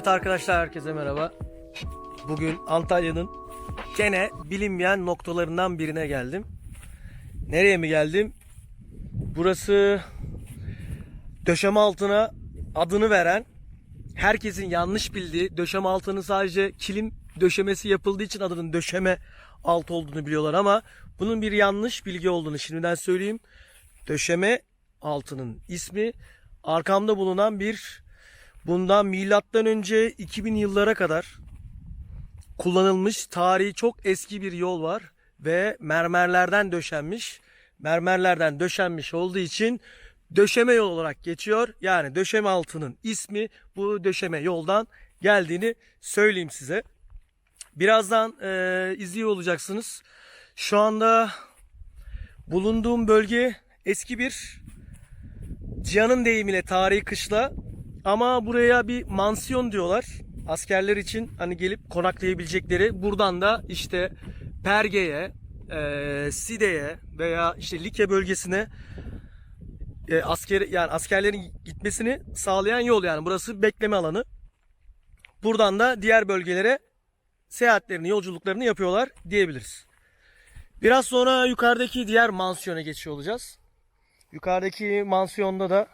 Evet arkadaşlar herkese merhaba. Bugün Antalya'nın gene bilinmeyen noktalarından birine geldim. Nereye mi geldim? Burası döşeme altına adını veren herkesin yanlış bildiği döşeme altının sadece kilim döşemesi yapıldığı için adının döşeme alt olduğunu biliyorlar ama bunun bir yanlış bilgi olduğunu şimdiden söyleyeyim. Döşeme altının ismi arkamda bulunan bir bundan milattan önce 2000 yıllara kadar kullanılmış tarihi çok eski bir yol var ve mermerlerden döşenmiş. Mermerlerden döşenmiş olduğu için döşeme yol olarak geçiyor. Yani döşeme altının ismi bu döşeme yoldan geldiğini söyleyeyim size. Birazdan eee izliyor olacaksınız. Şu anda bulunduğum bölge eski bir Cihan'ın deyimiyle tarihi kışla ama buraya bir mansiyon diyorlar. Askerler için hani gelip konaklayabilecekleri. Buradan da işte Perge'ye, e, Side'ye veya işte Likya bölgesine e, asker yani askerlerin gitmesini sağlayan yol yani burası bekleme alanı. Buradan da diğer bölgelere seyahatlerini, yolculuklarını yapıyorlar diyebiliriz. Biraz sonra yukarıdaki diğer mansiyona geçiyor olacağız. Yukarıdaki mansiyonda da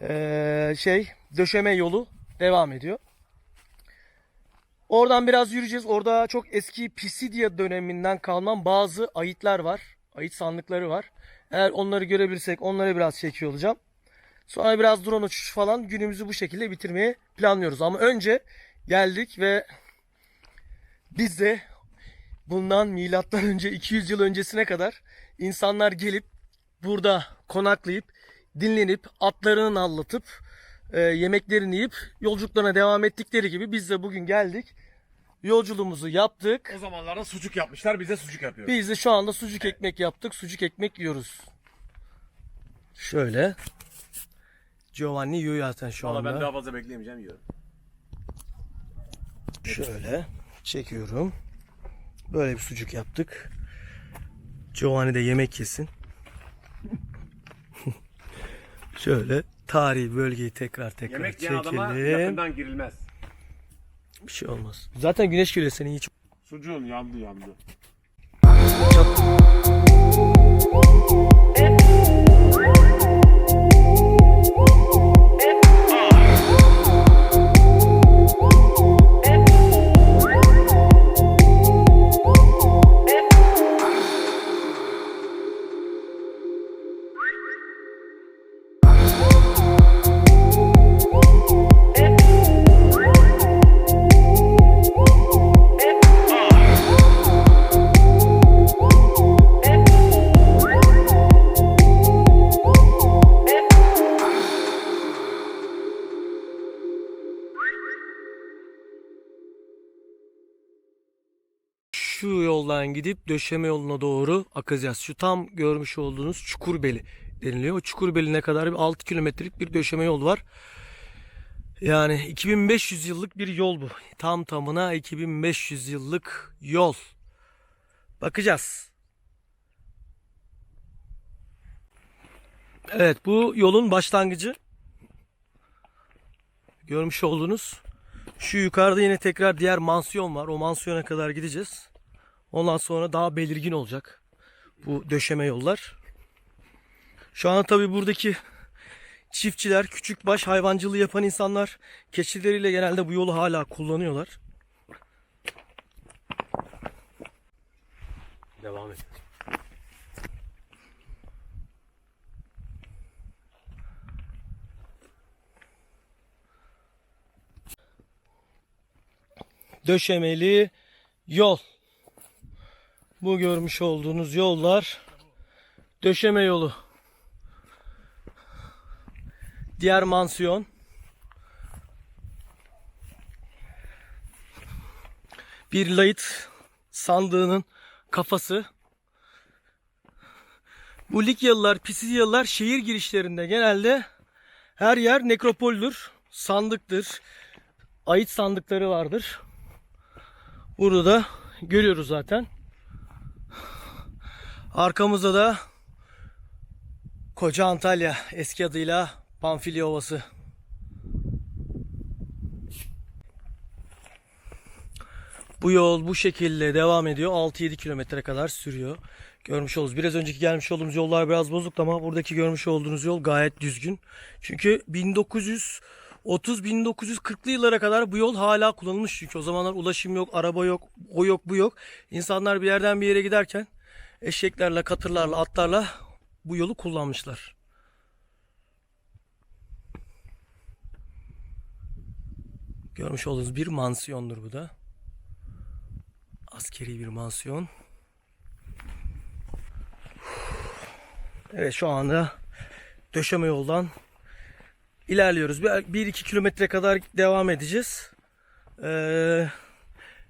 eee, şey döşeme yolu devam ediyor. Oradan biraz yürüyeceğiz. Orada çok eski Pisidia döneminden kalman bazı ayıtlar var. Ayıt sandıkları var. Eğer onları görebilirsek onlara biraz çekiyor olacağım. Sonra biraz drone uçuş falan günümüzü bu şekilde bitirmeyi planlıyoruz. Ama önce geldik ve biz de bundan milattan önce 200 yıl öncesine kadar insanlar gelip burada konaklayıp dinlenip atlarını nallatıp e, yemeklerini yiyip yolculuklarına devam ettikleri gibi biz de bugün geldik. Yolculuğumuzu yaptık. O zamanlarda sucuk yapmışlar, bize sucuk yapıyor. Biz de şu anda sucuk ekmek yaptık. Sucuk ekmek yiyoruz. Şöyle. Giovanni yiyor zaten şu Valla anda. ben daha fazla bekleyemeyeceğim yiyorum. Şöyle çekiyorum. Böyle bir sucuk yaptık. Giovanni de yemek yesin. Şöyle tarihi bölgeyi tekrar tekrar Yemek yiyen adama çekelim. yakından girilmez. Bir şey olmaz. Zaten güneş seni hiç. Sucuğun yandı yandı. Şu yoldan gidip döşeme yoluna doğru akacağız. Şu tam görmüş olduğunuz Çukurbeli deniliyor. O Çukurbeli'ne kadar bir 6 kilometrelik bir döşeme yol var. Yani 2500 yıllık bir yol bu. Tam tamına 2500 yıllık yol. Bakacağız. Evet bu yolun başlangıcı. Görmüş olduğunuz şu yukarıda yine tekrar diğer mansiyon var. O mansiyona kadar gideceğiz. Ondan sonra daha belirgin olacak bu döşeme yollar. Şu an tabi buradaki çiftçiler, küçük baş hayvancılığı yapan insanlar keçileriyle genelde bu yolu hala kullanıyorlar. Devam et. Döşemeli yol. Bu görmüş olduğunuz yollar döşeme yolu. Diğer mansiyon. Bir layıt sandığının kafası. Bu Likyalılar, Pisidyalılar şehir girişlerinde genelde her yer nekropoldür, sandıktır, ait sandıkları vardır. Burada da görüyoruz zaten. Arkamızda da Koca Antalya eski adıyla Pamfilya Ovası. Bu yol bu şekilde devam ediyor. 6-7 kilometre kadar sürüyor. Görmüş olduğunuz. Biraz önceki gelmiş olduğumuz yollar biraz bozuktu ama buradaki görmüş olduğunuz yol gayet düzgün. Çünkü 1900 30-1940'lı yıllara kadar bu yol hala kullanılmış çünkü o zamanlar ulaşım yok, araba yok, o yok, bu yok. İnsanlar bir yerden bir yere giderken eşeklerle, katırlarla, atlarla bu yolu kullanmışlar. Görmüş olduğunuz bir mansiyondur bu da. Askeri bir mansiyon. Evet şu anda döşeme yoldan ilerliyoruz. 1-2 kilometre kadar devam edeceğiz. Ee,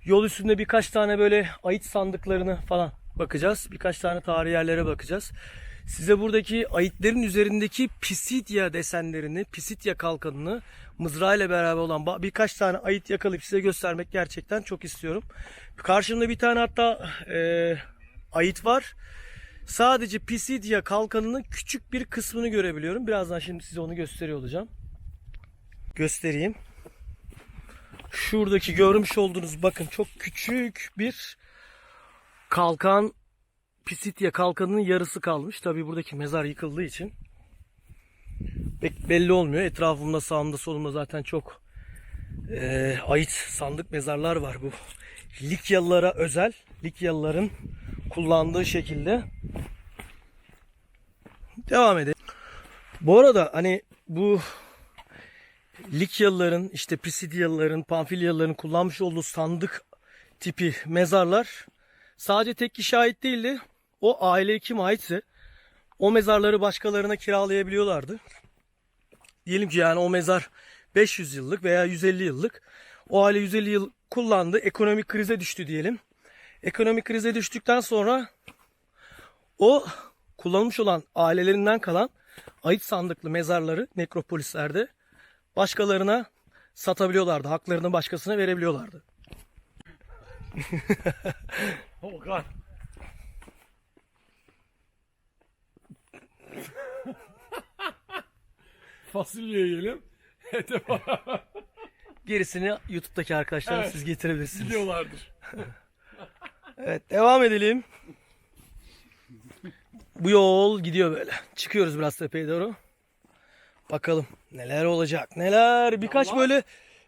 yol üstünde birkaç tane böyle ayıt sandıklarını falan bakacağız. Birkaç tane tarihi yerlere bakacağız. Size buradaki ayitlerin üzerindeki Pisidya desenlerini, Pisidya kalkanını mızrağıyla beraber olan birkaç tane ayit yakalayıp size göstermek gerçekten çok istiyorum. Karşımda bir tane hatta e, ayit var. Sadece Pisidya kalkanının küçük bir kısmını görebiliyorum. Birazdan şimdi size onu gösteriyor olacağım. Göstereyim. Şuradaki görmüş olduğunuz bakın çok küçük bir kalkan Pisidya kalkanının yarısı kalmış. Tabii buradaki mezar yıkıldığı için belli olmuyor. Etrafımda sağımda solumda zaten çok e, ait sandık mezarlar var bu. Likyalılara özel. Likyalıların kullandığı şekilde. Devam edelim. Bu arada hani bu Likyalıların işte Pisidyalıların, Pamfilyalıların kullanmış olduğu sandık tipi mezarlar sadece tek kişi ait değildi. O aileye kim aitse o mezarları başkalarına kiralayabiliyorlardı. Diyelim ki yani o mezar 500 yıllık veya 150 yıllık. O aile 150 yıl kullandı. Ekonomik krize düştü diyelim. Ekonomik krize düştükten sonra o kullanılmış olan ailelerinden kalan ait sandıklı mezarları nekropolislerde başkalarına satabiliyorlardı. Haklarını başkasına verebiliyorlardı. Volkan. Fasulye yiyelim. Ete beraber Gerisini YouTube'daki arkadaşlar Evet. siz getirebilirsiniz. gidiyorlardır. Evet devam edelim. Bu yol gidiyor böyle. Çıkıyoruz biraz tepeye doğru. Bakalım neler olacak neler. Birkaç Allah. böyle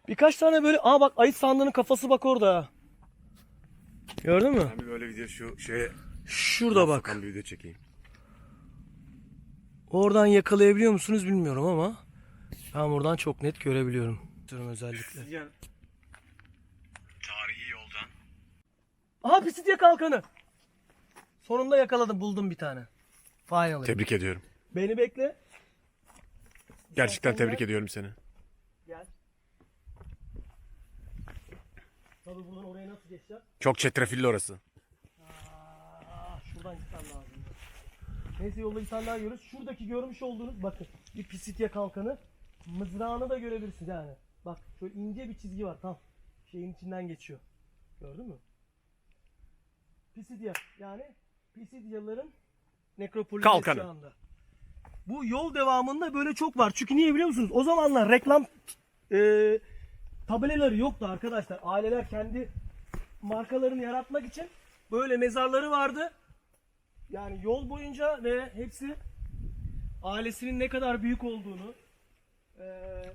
birkaç tane böyle. Aa bak ayıt sandığının kafası bak orada. Gördün mü? Ben bir böyle video şu şeye Şurada bak. bir video çekeyim. Oradan yakalayabiliyor musunuz bilmiyorum ama ben buradan çok net görebiliyorum. Diyorum özellikle. Yani tarihi yoldan. Aha Pisidya kalkanı. Sonunda yakaladım buldum bir tane. Finally. Tebrik ediyorum. Beni bekle. Gerçekten tebrik ediyorum seni. Tabii buradan oraya nasıl geçeceğim? Çok çetrefilli orası. Aa, şuradan gitmem lazım. Neyse yolda daha görürüz. Şuradaki görmüş olduğunuz bakın bir pisitya kalkanı. Mızrağını da görebilirsiniz yani. Bak şöyle ince bir çizgi var tam. Şeyin içinden geçiyor. Gördün mü? Pisidya yani Pisidyaların nekropoli Kalkanı. şu anda. Bu yol devamında böyle çok var. Çünkü niye biliyor musunuz? O zamanlar reklam e, tabelaları yoktu arkadaşlar. Aileler kendi markalarını yaratmak için böyle mezarları vardı. Yani yol boyunca ve hepsi ailesinin ne kadar büyük olduğunu, eee,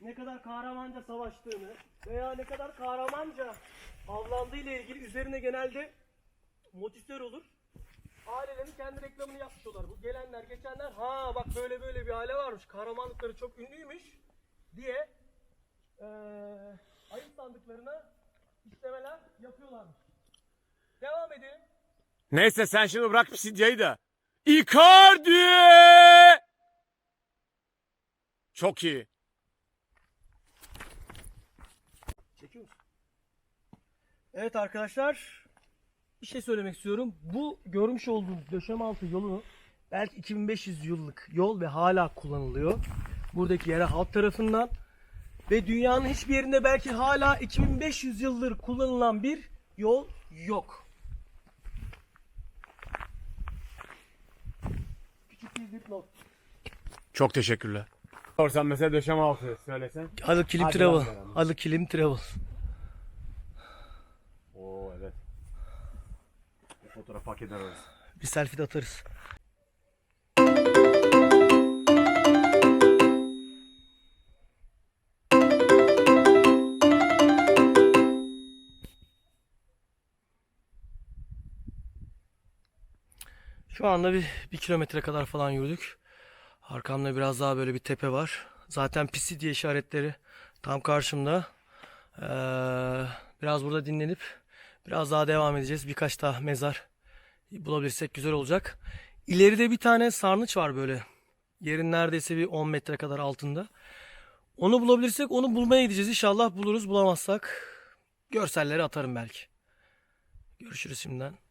ne kadar kahramanca savaştığını veya ne kadar kahramanca avlandığı ile ilgili üzerine genelde motifler olur. Ailelerin kendi reklamını yapmışlar. Bu gelenler, geçenler ha bak böyle böyle bir aile varmış. Kahramanlıkları çok ünlüymüş diye eee ayıp sandıklarına işlemeler yapıyorlarmış. Devam edelim. Neyse sen şimdi bırak Pisidya'yı da. Icardi! Çok iyi. Çekiyor musun? Evet arkadaşlar bir şey söylemek istiyorum. Bu görmüş olduğunuz döşemaltı yolunu belki 2500 yıllık yol ve hala kullanılıyor. Buradaki yere halk tarafından ve dünyanın hiçbir yerinde belki hala 2500 yıldır kullanılan bir yol yok. Küçük bir dipnot. Çok teşekkürler. Sorsan mesela döşeme altı söylesen. Alı Kilim Hadi Travel. bakalım. Kilim Travel. Oo evet. Bu fotoğraf hak eder orası. Bir selfie de atarız. Şu anda bir, bir kilometre kadar falan yürüdük. Arkamda biraz daha böyle bir tepe var. Zaten pisi diye işaretleri tam karşımda. Ee, biraz burada dinlenip biraz daha devam edeceğiz. Birkaç daha mezar bulabilirsek güzel olacak. İleride bir tane sarnıç var böyle. Yerin neredeyse bir 10 metre kadar altında. Onu bulabilirsek onu bulmaya gideceğiz. İnşallah buluruz. Bulamazsak görselleri atarım belki. Görüşürüz şimdiden.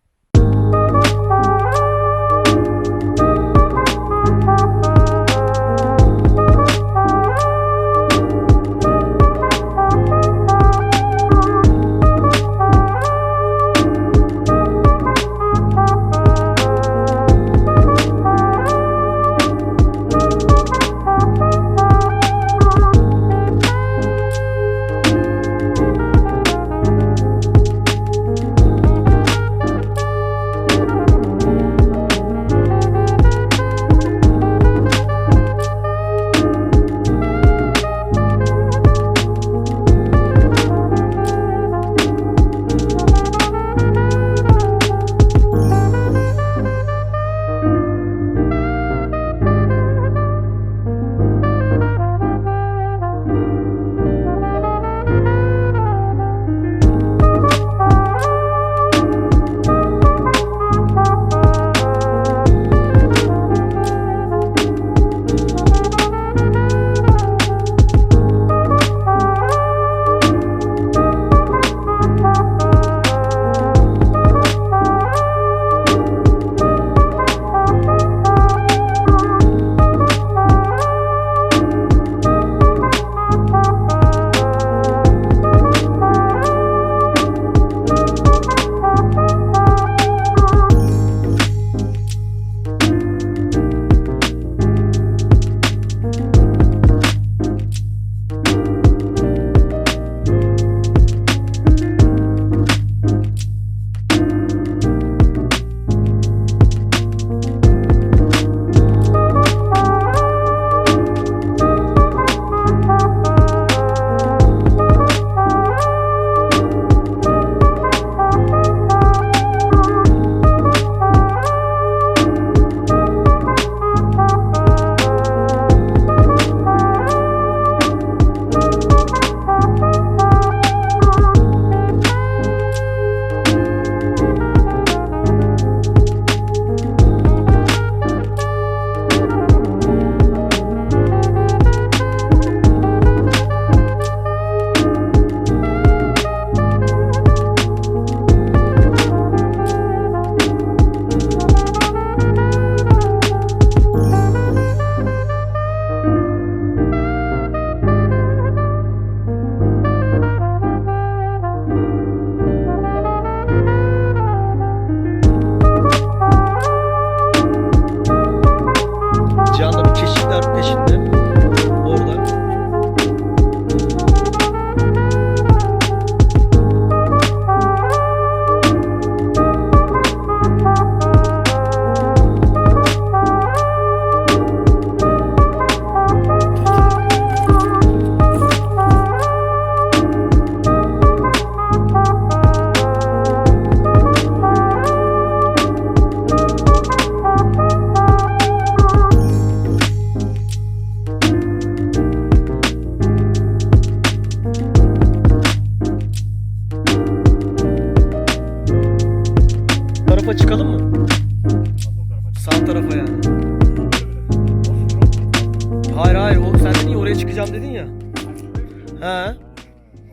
He.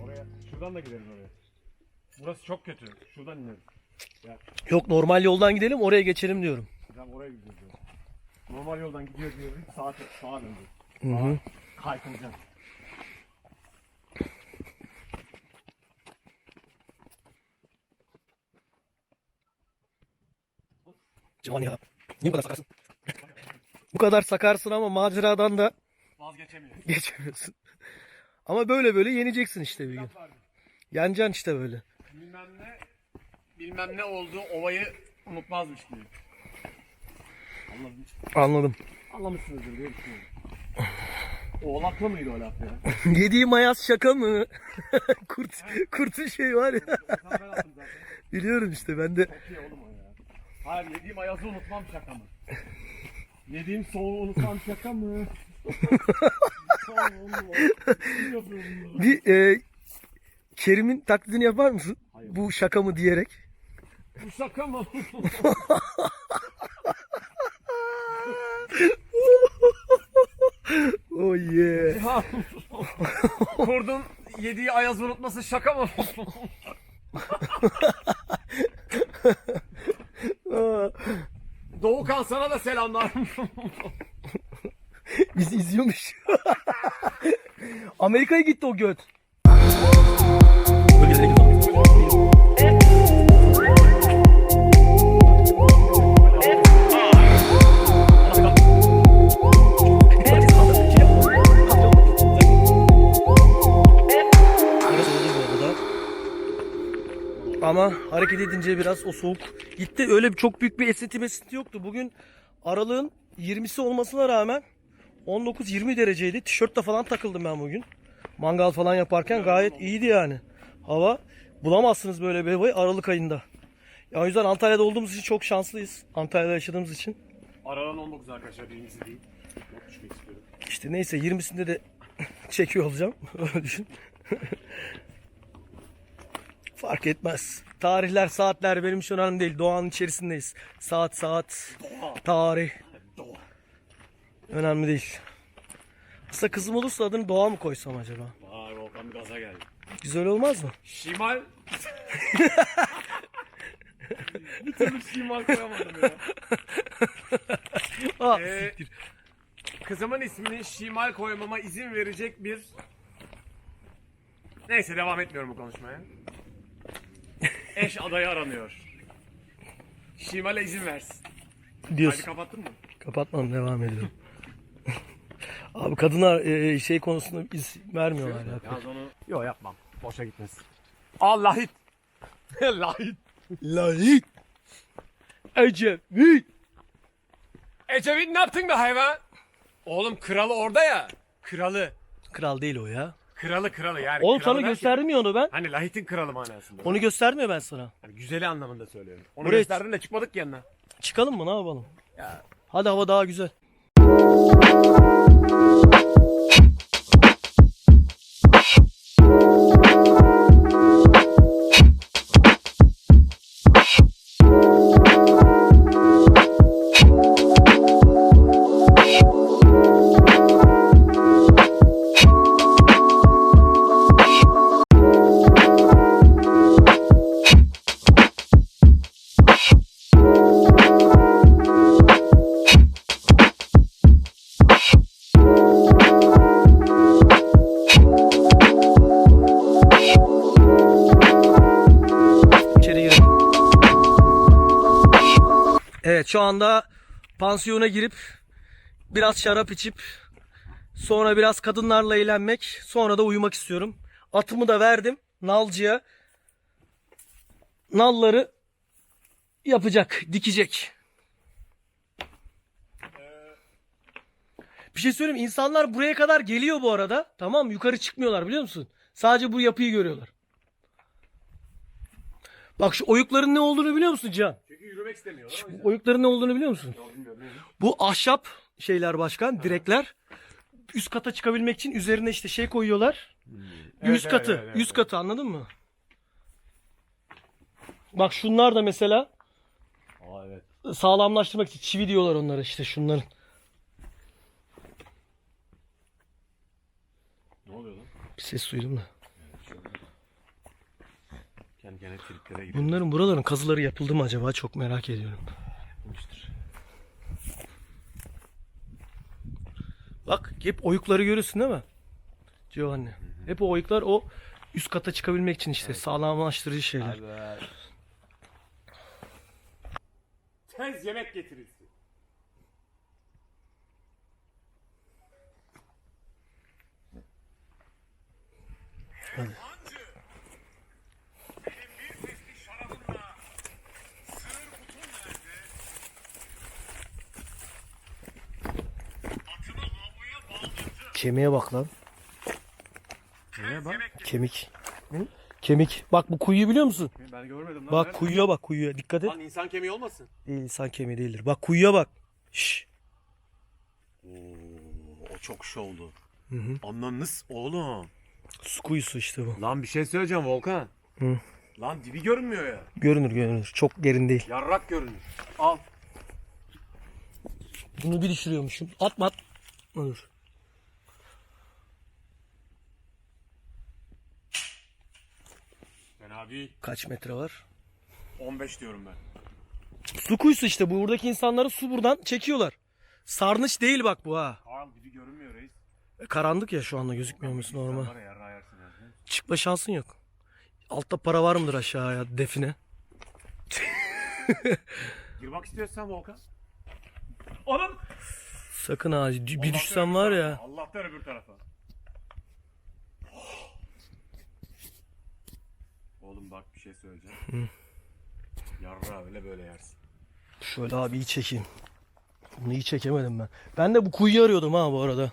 Oraya, şuradan da gideriz oraya. Burası çok kötü. Şuradan ineriz. Yok normal yoldan gidelim oraya geçelim diyorum. Tamam oraya gidiyoruz. diyor. Normal yoldan gidiyoruz diyoruz. Sağa, sağa döndük. Hı hı. Kaykılacağız. Cihan ya. Niye bu kadar sakarsın? bu kadar sakarsın ama maceradan da Vazgeçemiyoruz. geçemiyorsun. Ama böyle böyle yeneceksin işte bir gün. Yeneceksin işte böyle. Bilmem ne bilmem ne oldu ovayı unutmazmış gibi. Anladım. Anladım. Anlamışsınızdır diye düşünüyorum. Oğlaklı mıydı o laf ya? Yediğim ayaz şaka mı? Kurt, kurtun şey var ya. Biliyorum işte ben de. Çok iyi oğlum o ya. Hayır yediğim ayazı unutmam şaka mı? Yediğim soğuğu unutmam şaka mı? Bir e, Kerim'in taklidini yapar mısın? Hayır. Bu şaka mı diyerek. Bu şaka mı? Oh yeah. Kurdun yediği ayazı unutması şaka mı? Doğukan sana da selamlar. Bizi izliyormuş. Amerika'ya gitti o göt. Ama hareket edince biraz o soğuk gitti. Öyle çok büyük bir esinti mesinti yoktu. Bugün aralığın 20'si olmasına rağmen 19-20 dereceydi. Tişörtle falan takıldım ben bugün. Mangal falan yaparken gayet iyiydi yani. Hava bulamazsınız böyle bir havayı Aralık ayında. Ya o yüzden Antalya'da olduğumuz için çok şanslıyız. Antalya'da yaşadığımız için. Aradan 19 arkadaşlar birincisi değil. Yok düşmek istiyorum. İşte neyse 20'sinde de çekiyor olacağım. Öyle düşün. Fark etmez. Tarihler, saatler benim için önemli değil. Doğanın içerisindeyiz. Saat, saat, tarih. Doğa. Önemli değil. Aslında kızım olursa adını Doğa mı koysam acaba? Vay Volkan bir gaza geldi. Güzel olmaz mı? Şimal. bir türlü şimal koyamadım ya. Aa, Ee, kızımın ismini Şimal koymama izin verecek bir... Neyse devam etmiyorum bu konuşmaya. Eş adayı aranıyor. Şimal'e izin versin. Hadi diyorsun. kapattın mı? Kapatmadım devam ediyorum. Abi kadınlar e, şey konusunda iz vermiyorlar ya. Yalnız onu... Yok yapmam. Boşa gitmesin. Al lahit. lahit. Lahit. Ecevit. Ecevit ne yaptın be hayvan? Oğlum kralı orada ya. Kralı. Kral değil o ya. Kralı kralı yani. Oğlum kralı sana derken- gösterdim ya onu ben. Hani lahitin kralı manasında. Onu gösterdim ya ben sana. Hani güzeli anlamında söylüyorum. Onu Buraya- gösterdin de çıkmadık yanına. Çıkalım mı ne yapalım? Ya. Hadi hava daha güzel. you şu anda pansiyona girip biraz şarap içip sonra biraz kadınlarla eğlenmek sonra da uyumak istiyorum. Atımı da verdim nalcıya. Nalları yapacak, dikecek. Bir şey söyleyeyim? İnsanlar buraya kadar geliyor bu arada. Tamam? Yukarı çıkmıyorlar biliyor musun? Sadece bu yapıyı görüyorlar. Bak şu oyukların ne olduğunu biliyor musun Can? Yürümek istemiyorlar. yüzden. Oyukların ne olduğunu biliyor musun? Yok, bilmiyorum, neymiş? Bu ahşap şeyler başkan, direkler. Üst kata çıkabilmek için üzerine işte şey koyuyorlar. Evet, Üst evet, katı, evet, evet, üst evet. katı anladın mı? Bak şunlar da mesela Aa evet. sağlamlaştırmak için çivi diyorlar onlara işte şunların. Ne oluyor lan? Bir ses duydum da. Kendi kendine triplere. Bunların buraların kazıları yapıldı mı acaba çok merak ediyorum. Yapılmıştır. Bak hep oyukları görüyorsun değil mi? Giovanni. Hep o oyuklar o üst kata çıkabilmek için işte sağlamlaştırıcı şeyler. Evet. Tez yemek getirilsin. Kemiğe bak lan. Neye bak? Kemik. Kemik. Bak bu kuyuyu biliyor musun? Ben görmedim lan. Bak Nerede? kuyuya bak kuyuya. Dikkat et. Lan insan kemiği olmasın? Değil insan kemiği değildir. Bak kuyuya bak. Şşş. Oo, o çok şey oldu. Anladınız oğlum. Su kuyusu işte bu. Lan bir şey söyleyeceğim Volkan. Hı. Lan dibi görünmüyor ya. Görünür görünür. Çok derin değil. Yarrak görünür. Al. Bunu bir düşürüyormuşum. Atma at. Dur. Değil. Kaç metre var? 15 diyorum ben. Su kuyusu işte. Bu buradaki insanları su buradan çekiyorlar. Sarnıç değil bak bu ha. Karl dibi görünmüyor reis. E, Karanlık ya şu anda gözükmüyor musun normal. Var ya. Çıkma şansın yok. Altta para var mıdır aşağıya define? Girmek istiyorsan Volkan. Oğlum. Sakın ha bir düşsem var ya. Allah'tan öbür tarafa. Oğlum bak bir şey söyleyeceğim. Yarrağı öyle böyle yersin. Şöyle abi iyi çekeyim. Bunu iyi çekemedim ben. Ben de bu kuyuyu arıyordum ha bu arada.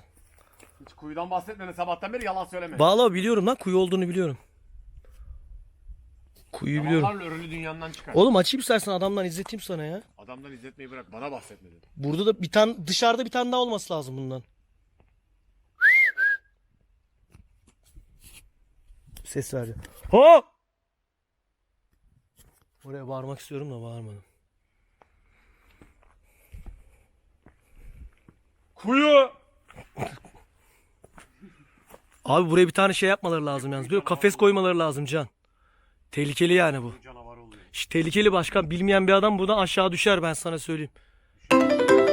Hiç kuyudan bahsetmedin sabahtan beri yalan söyleme. Vallahi biliyorum lan kuyu olduğunu biliyorum. Kuyuyu biliyorum. Yalanlarla örülü dünyandan çıkar. Oğlum açayım istersen adamdan izleteyim sana ya. Adamdan izletmeyi bırak bana bahsetmedin. Burada da bir tane dışarıda bir tane daha olması lazım bundan. Ses verdi. Ha! Oraya bağırmak istiyorum da bağırmadım. Kuyu! Abi buraya bir tane şey yapmaları lazım yalnız. Böyle kafes koymaları lazım Can. Tehlikeli yani bu. Canavar oluyor. İşte tehlikeli başkan. Bilmeyen bir adam buradan aşağı düşer ben sana söyleyeyim.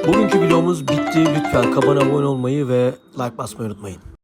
Bugünkü videomuz bitti. Lütfen kanala abone olmayı ve like basmayı unutmayın.